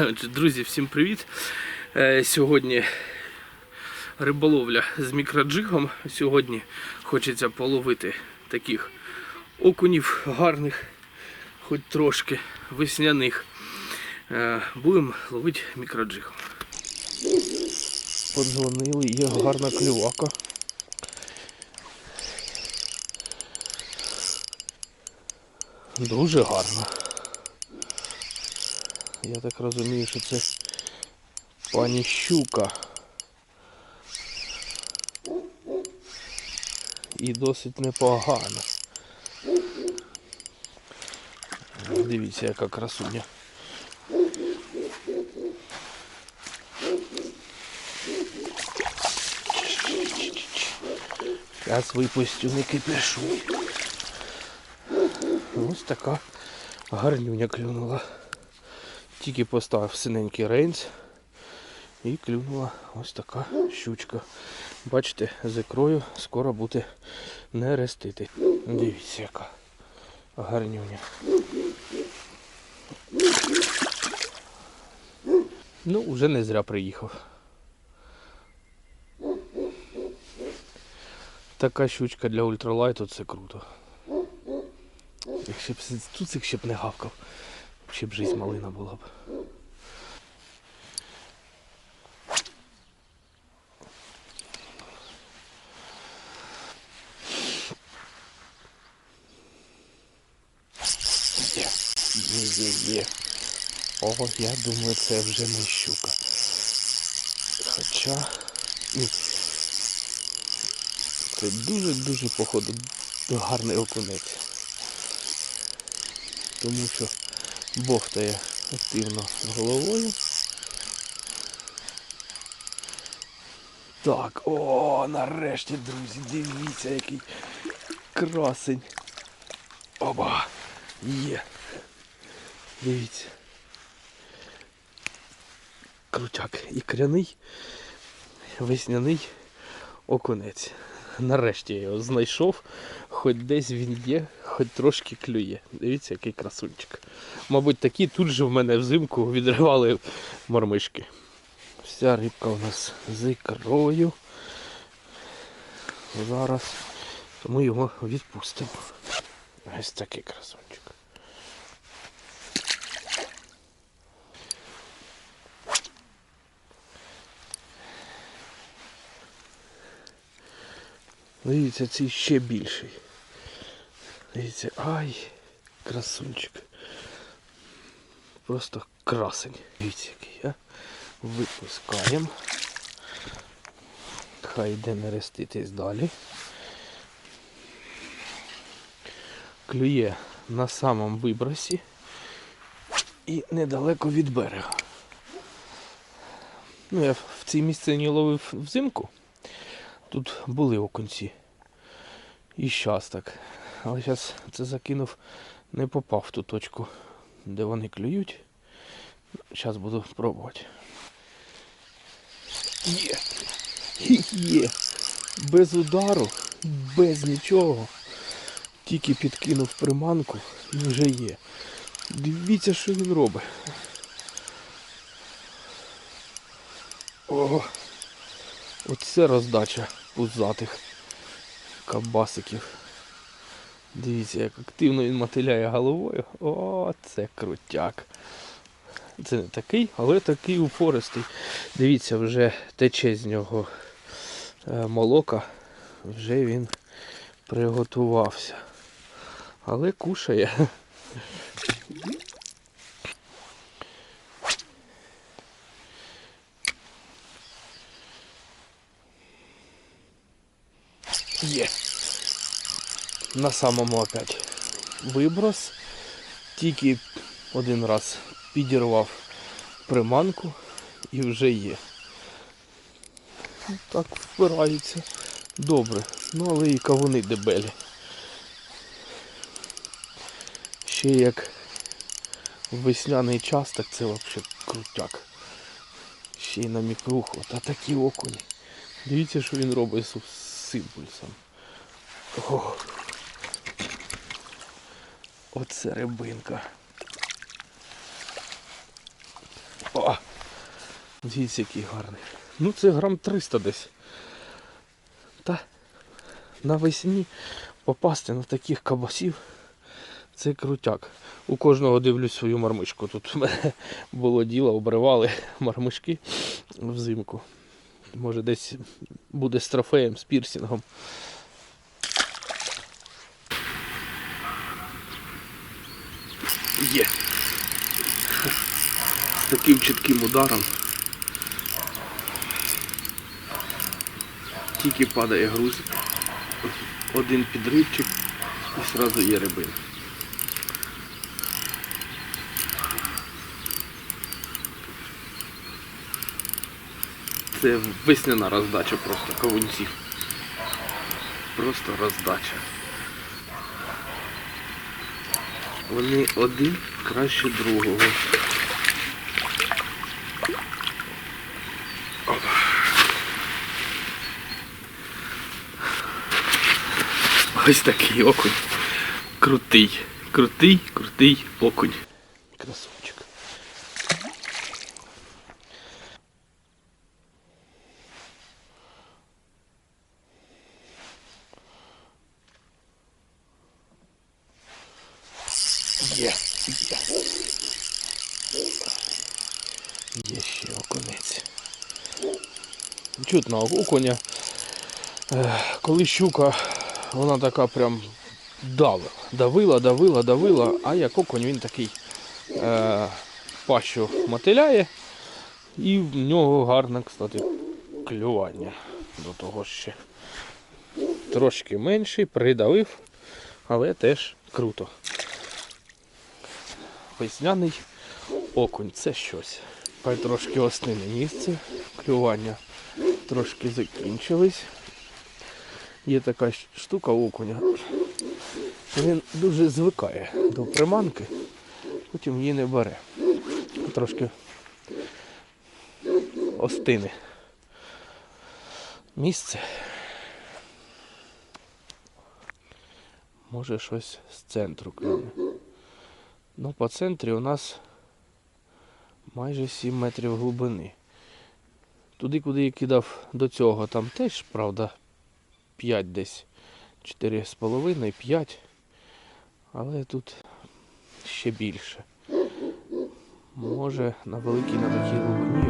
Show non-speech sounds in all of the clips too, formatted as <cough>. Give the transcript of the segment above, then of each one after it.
Отже, Друзі, всім привіт! Е, Сьогодні риболовля з мікроджигом. Сьогодні хочеться половити таких окунів гарних, хоч трошки весняних. Е, Будемо ловити мікроджигом. Подзвонили, є гарна клювака. Дуже гарна. Я так розумію, що це пані щука. І досить непогано. Дивіться, яка красуня. Зараз випустю, не кипішу. Ось така гарнюня клюнула. Тільки поставив синенький рейнс і клюнула ось така щучка. Бачите, з ікрою скоро буде не рестити. Дивіться, яка гарнюня. Ну, вже не зря приїхав. Така щучка для ультралайту це круто. Якщо б тут ще б не гавкав, ще б жизнь малина була б. Є, є, є, є. О, я думаю, це вже не щука. Хоча це дуже-дуже походу гарний окунець. Тому що бовтає активно головою. Так, о, нарешті, друзі, дивіться, який красень. Оба! Є. Дивіться. Крутяк. Ікряний, весняний окунець. Нарешті я його знайшов, хоч десь він є, хоч трошки клює. Дивіться, який красунчик. Мабуть, такі тут же в мене взимку відривали мормишки. Вся рибка у нас з ікрою. Зараз тому його відпустимо. Ось такий красунчик. Дивіться, цей ще більший. Дивіться, ай, красунчик. Просто красень. Дивіться, який, а? Випускаємо. Хай йде нереститись далі. Клює на самому вибросі і недалеко від берега. Ну, я в цій місцині ловив взимку. Тут були окунці. І щас так. Але зараз це закинув, не попав в ту точку, де вони клюють. Зараз буду пробувати. Є! Є! Без удару, без нічого. Тільки підкинув приманку і вже є. Дивіться, що він робить. Ого! Оце роздача пузатих кабасиків. Дивіться, як активно він мотиляє головою. О, це крутяк. Це не такий, але такий упористий. Дивіться, вже тече з нього е, молока, вже він приготувався. Але кушає. Є. На самому опять виброс. Тільки один раз підірвав приманку і вже є. Так впирається. Добре. Ну але і кавуни дебелі. Ще як весняний час, так це взагалі крутяк. Ще й на мікруху. Та такі окуні. Дивіться, що він робить з з імпульсом. Оце рибинка. О! Дивіться, який гарний. Ну це грам 300 десь. Та навесні попасти на таких кабасів. Це крутяк. У кожного дивлюсь свою мармишку. Тут в мене було діло, обривали мармишки взимку. Може десь буде з трофеєм, з пірсінгом. Є. Таким чітким ударом. Тільки падає груз. Один підривчик і одразу є рибина. Це весняна роздача просто кавунців. Просто роздача. Вони один краще другого. Ось такий окунь. Крутий. Крутий, крутий окунь. Красавчик. Є, є. Є ще окунець. Чутно окуня. Е, Коли щука, вона така прям давила. Давила, давила, давила, а як окунь він такий е, пащу мотиляє і в нього гарне, кстати, клювання. До того ще. Трошки менший, придавив, але теж круто. Весняний окунь це щось. Хай трошки остине місце, клювання трошки закінчились. Є така штука окуня. Він дуже звикає до приманки, потім її не бере. Трошки остине місце. Може щось з центру клюне. Ну, по центрі у нас майже 7 метрів глибини. Туди, куди я кидав до цього, там теж, правда, 5 десь. 4,5, 5. Але тут ще більше. Може на великій на такій глибині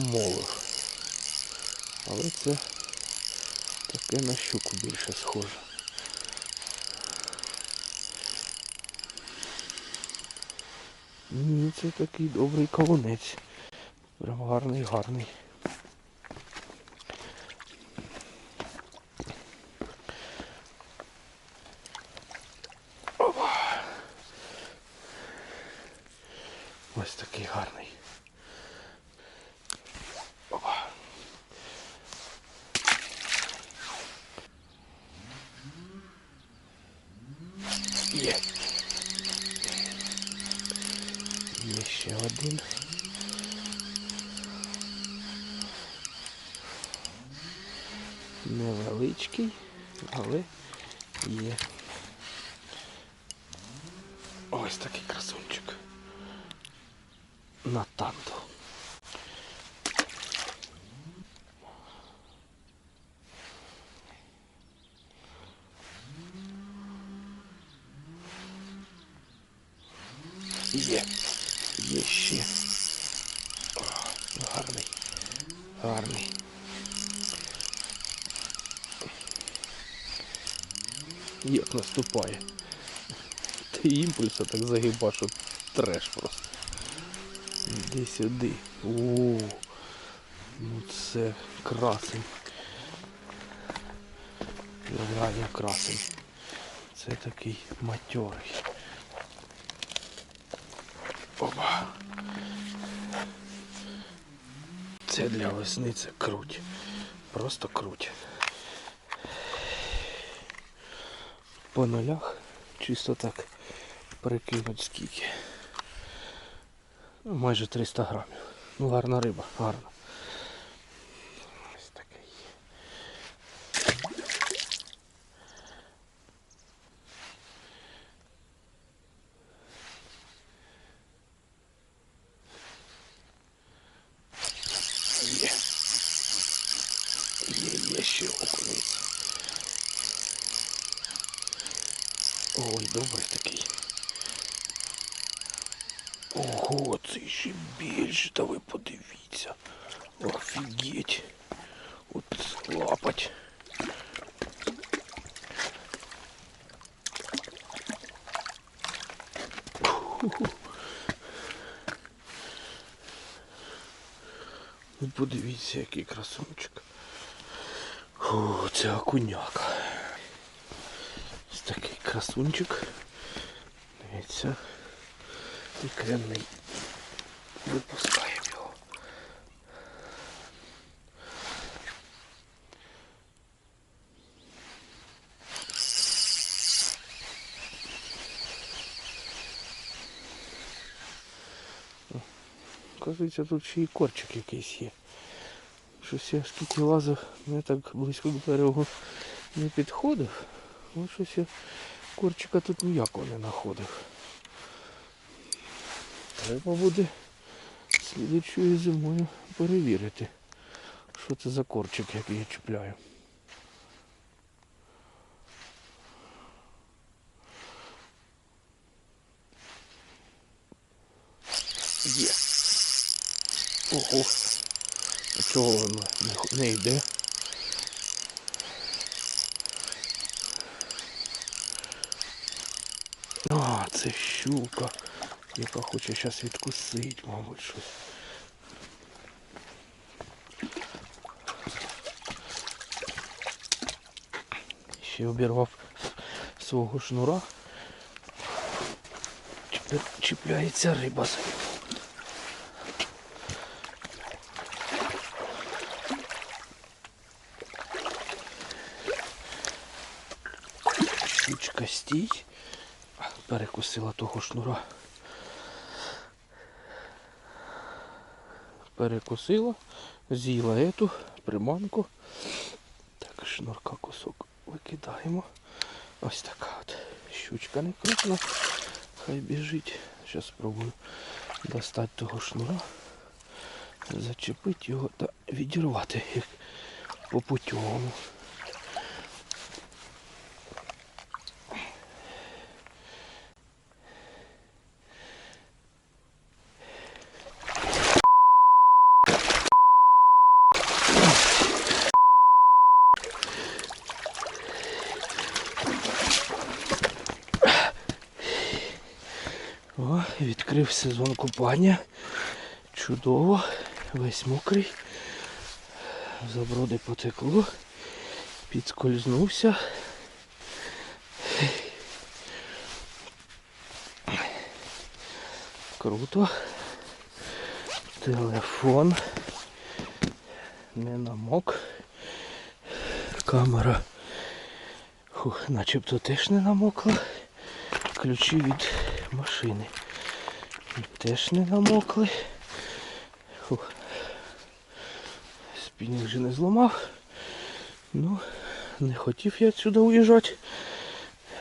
Умовив. Але це таке на щуку більше схоже. Ні, це такий добрий колонець. Прям гарний, гарний. Ось такий гарний. Опа. Є. Є ще один. Невеличкий, але є. Ось такий красунчик. На танту. Є. Є ще. О, гарний. Гарний. Як наступає. Ти імпульса так загибаш, що треш просто. Іди сюди. О, ну це красень. Реально красень. Це такий матьорий. Опа. Це для весни це круть. Просто круть. По нулях чисто так прикинуть скільки. Ну, майже 300 грамів. Ну, гарна риба, гарна. Ось такий. Є. Є, є ще окунець. Ой, добрий такий. Ого, це ще більше, та ви подивіться. Офігеть. От лапать. Фу-ху. Подивіться, який красунчик. Фу, це окуняка. Красунчик. Дивіться. І кремний. Випускаємо його. О, тут ще й корчик якийсь є. Щось я скільки лазив, не так близько до берегу не підходив. Ось щось я корчика тут ніякого не знаходив. Треба буде слідчою зимою перевірити, що це за корчик, який я чіпляю. Є. Ого. А чого воно не- йде? А, це щука, яка хоче зараз відкусити, мабуть, щось. Ще обірвав свого шнура. Тепер чіпляється риба за нього. Щучка стій. Перекусила того шнура. Перекусила, з'їла ету приманку. Так, шнурка кусок викидаємо. Ось така от щучка не крупна. Хай біжить. Зараз спробую достати того шнура, зачепити його та відірвати як по путьому. О, відкрив сезон купання. Чудово. Весь мокрий. Заброди потекло. Підскользнувся. Круто. Телефон. Не намок. Камера. Фух, начебто теж не намокла. Ключі від машини. Теж не намокли. Фух. Спінінг же не зламав. Ну, не хотів я сюди уїжджати.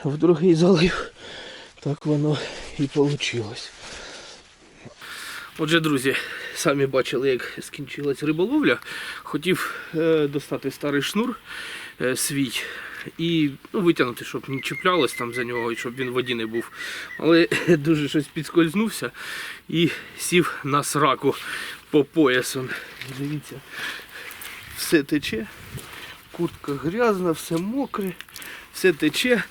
В другий залив. Так воно і вийшло. Отже, друзі, самі бачили, як скінчилась риболовля. Хотів е, достати старий шнур е, свій і ну, витягнути, щоб не чіплялось там за нього і щоб він в воді не був. Але <laughs> дуже щось підскользнувся і сів на сраку по поясу. Дивіться, все тече, куртка грязна, все мокре, все тече.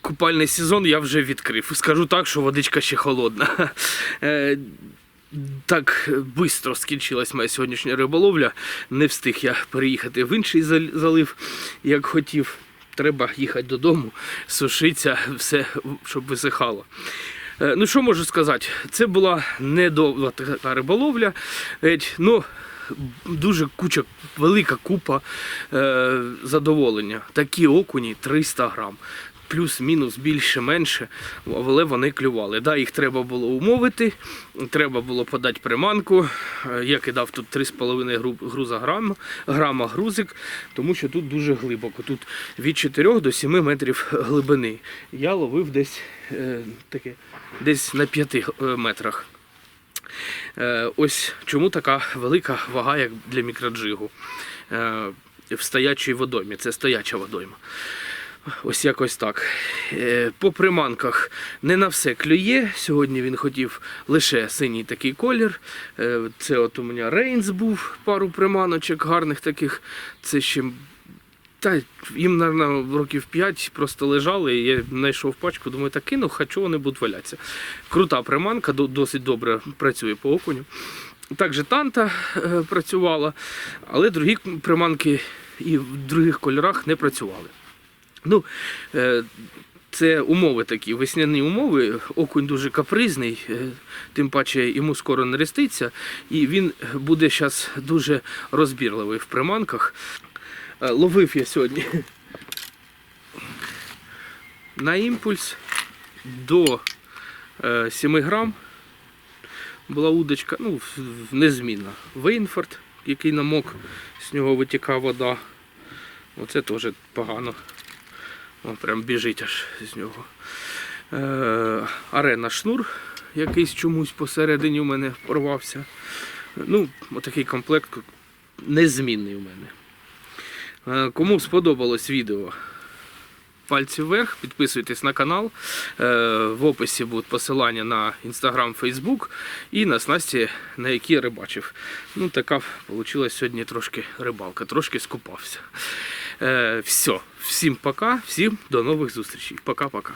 Купальний сезон я вже відкрив. Скажу так, що водичка ще холодна. Так швидко скінчилась моя сьогоднішня риболовля. Не встиг я переїхати в інший залив, як хотів. треба їхати додому, сушиться все, щоб висихало. Е, Ну, що можу сказати? Це була недовга така риболовля. Ну, дуже куча, велика купа е, задоволення. Такі окуні 300 грам. Плюс-мінус більше-менше, але вони клювали. Да, їх треба було умовити, треба було подати приманку. Е, Я кидав тут 3,5 груза грам, грама грузик, тому що тут дуже глибоко. Тут від 4 до 7 метрів глибини. Я ловив десь, е, таке, десь на 5 метрах. Е, ось чому така велика вага, як для мікроджигу е, в стоячій водоймі. Це стояча водойма. Ось якось так. Е, По приманках не на все клює. Сьогодні він хотів лише синій такий колір. Е, Це от у мене Рейнс був, пару приманочок гарних таких. Це ще. Та їм, мабуть, років 5 просто лежали, і я знайшов пачку, думаю, так кину, хочу вони будуть валятися. Крута приманка, досить добре працює по окуню. Також танта е, працювала, але другі приманки і в других кольорах не працювали. Ну, е, це умови такі, весняні умови. Окунь дуже капризний, е, тим паче йому скоро нереститься, і він буде зараз дуже розбірливий в приманках. Е, Ловив я сьогодні <laughs> на імпульс до е, 7 грам. Була удочка, ну, незмінна. Вейнфорд, який намок, з нього витікає вода. Оце теж погано. О, прям біжить аж з нього. Е, арена шнур, якийсь чомусь посередині у мене порвався. Ну, отакий комплект незмінний у мене. Е, Кому сподобалось відео, пальці вверх, підписуйтесь на канал. Е, В описі будуть посилання на Instagram, Facebook і на снасті, на які я рибачив. Ну, така вийшла сьогодні трошки рибалка, трошки скупався. Е, Все, всім пока, всім до нових зустрічей. Пока-пока.